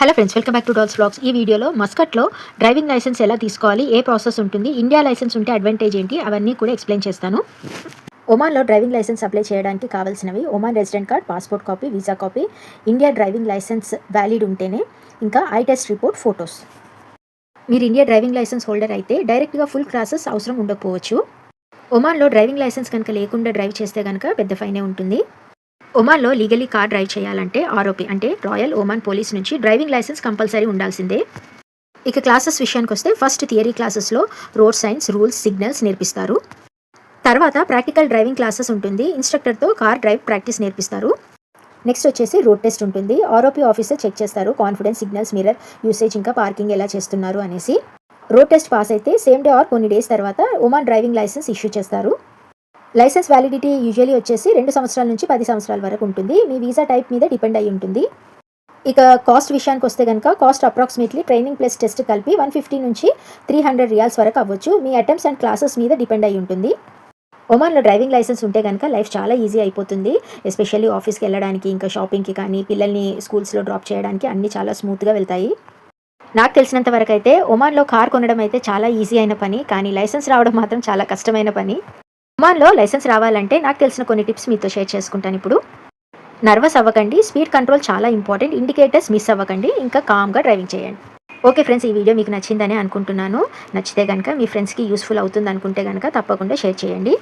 Hello friends welcome back to dolls blogs ఈ వీడియోలో మస్కట్లో డ్రైవింగ్ లైసెన్స్ ఎలా తీసుకోవాలి ఏ ప్రాసెస్ ఉంటుంది ఇండియా లైసెన్స్ ఉంటే అడ్వాంటేజ్ ఏంటి అవన్నీ కూడా ఎక్స్ప్లెయిన్ చేస్తాను. ఒమాన్లో డ్రైవింగ్ లైసెన్స్ అప్లై చేయడానికి కావాల్సినవి Oman resident card passport copy visa copy India driving license valid ఉంటేనే ఇంకా ఐ టెస్ట్ రిపోర్ట్ ఫొటోస్ మీరు ఇండియా డ్రైవింగ్ లైసెన్స్ హోల్డర్ అయితే డైరెక్ట్గా ఫుల్ క్లాసెస్ అవసరం ఉండకపోవచ్చు. ఒమాన్లో డ్రైవింగ్ లైసెన్స్ కనుక లేకుండా డ్రైవ్ చేస్తే కనుక పెద్ద ఫైనే ఉంటుంది. ఒమాన్లో లీగలీ కార్ డ్రైవ్ చేయాలంటే ఆర్ఓపీ అంటే రాయల్ ఒమాన్ పోలీస్ నుంచి డ్రైవింగ్ లైసెన్స్ కంపల్సరీ ఉండాల్సిందే. ఇక క్లాసెస్ విషయానికి వస్తే ఫస్ట్ థియరీ క్లాసెస్లో రోడ్ సైన్స్ రూల్స్ సిగ్నల్స్ నేర్పిస్తారు. తర్వాత ప్రాక్టికల్ డ్రైవింగ్ క్లాసెస్ ఉంటుంది ఇన్స్ట్రక్టర్తో కార్ డ్రైవ్ ప్రాక్టీస్ నేర్పిస్తారు. నెక్స్ట్ వచ్చేసి రోడ్ టెస్ట్ ఉంటుంది ఆర్ఓపి ఆఫీసర్ చెక్ చేస్తారు కాన్ఫిడెన్స్ సిగ్నల్స్ మిర్రర్ యూసేజ్ ఇంకా పార్కింగ్ ఎలా చేస్తున్నారు అనేసి. రోడ్ టెస్ట్ పాస్ అయితే సేమ్ డే ఆర్ కొన్ని డేస్ తర్వాత ఉమాన్ డ్రైవింగ్ లైసెన్స్ ఇష్యూ చేస్తారు. లైసెన్స్ వ్యాలిడిటీ యూజువలీ వచ్చేసి రెండు సంవత్సరాల నుంచి పది సంవత్సరాల వరకు ఉంటుంది. మీ వీసా టైప్ మీద డిపెండ్ అయి ఉంటుంది. ఇక కాస్ట్ విషయానికి వస్తే కనుక cost approximately training plus test కలిపి వన్ ఫిఫ్టీ నుంచి త్రీ హండ్రెడ్ రియాల్స్ వరకు అవ్వచ్చు. మీ అటెంప్ట్స్ అండ్ క్లాసెస్ మీద డిపెండ్ అయి ఉంటుంది. ఒమాన్లో డ్రైవింగ్ లైసెన్స్ ఉంటే కనుక లైఫ్ చాలా ఈజీ అయిపోతుంది. ఎస్పెషల్లీ ఆఫీస్కి వెళ్ళడానికి ఇంకా షాపింగ్కి కానీ పిల్లల్ని స్కూల్స్లో డ్రాప్ చేయడానికి అన్నీ చాలా స్మూత్గా వెళ్తాయి. నాకు తెలిసినంత వరకు అయితే ఒమాన్లో కార్ కొనడం అయితే చాలా ఈజీ అయిన పని. కానీ లైసెన్స్ రావడం మాత్రం చాలా కష్టమైన పని. ఒమాన్లో లైసెన్స్ రావాలంటే నాకు తెలిసిన కొన్ని టిప్స్ మీతో షేర్ చేసుకుంటాను ఇప్పుడు. నర్వస్ అవ్వకండి స్పీడ్ కంట్రోల్ చాలా ఇంపార్టెంట్ ఇండికేటర్స్ మిస్ అవ్వకండి ఇంకా కామ్గా డ్రైవింగ్ చేయండి. ఓకే ఫ్రెండ్స్ ఈ వీడియో మీకు నచ్చిందని అనుకుంటున్నాను. నచ్చితే కనుక మీ ఫ్రెండ్స్కి యూస్ఫుల్ అవుతుంది అనుకుంటే కనుక తప్పకుండా షేర్ చేయండి.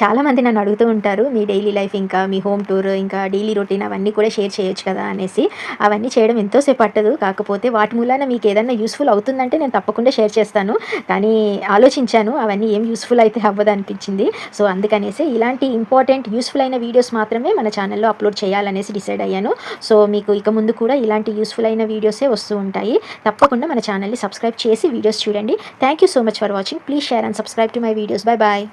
చాలామంది నన్ను అడుగుతూ ఉంటారు మీ డైలీ లైఫ్ ఇంకా మీ హోమ్ టూర్ ఇంకా డైలీ రొటీన్ అవన్నీ కూడా షేర్ చేయొచ్చు కదా అనేసి. అవన్నీ చేయడం ఎంతోసేపు పట్టదు. కాకపోతే వాటి మూలాన మీకు ఏదైనా యూస్ఫుల్ అవుతుందంటే నేను తప్పకుండా షేర్ చేస్తాను. కానీ ఆలోచించాను అవన్నీ ఏం యూస్ఫుల్ అయితే అవ్వదు అనిపించింది. సో అందుకనేసి ఇలాంటి ఇంపార్టెంట్ యూస్ఫుల్ అయిన వీడియోస్ మాత్రమే మన ఛానల్లో అప్లోడ్ చేయాలనేసి డిసైడ్ అయ్యాను. సో మీకు ఇక ముందు కూడా ఇలాంటి యూస్ఫుల్ అయిన వీడియోసే వస్తూ ఉంటాయి. తప్పకుండా మన ఛానల్ని సబ్స్క్రైబ్ చేసి వీడియోస్ చూడండి. Thank you so much for watching. Please share and subscribe to my videos. Bye bye.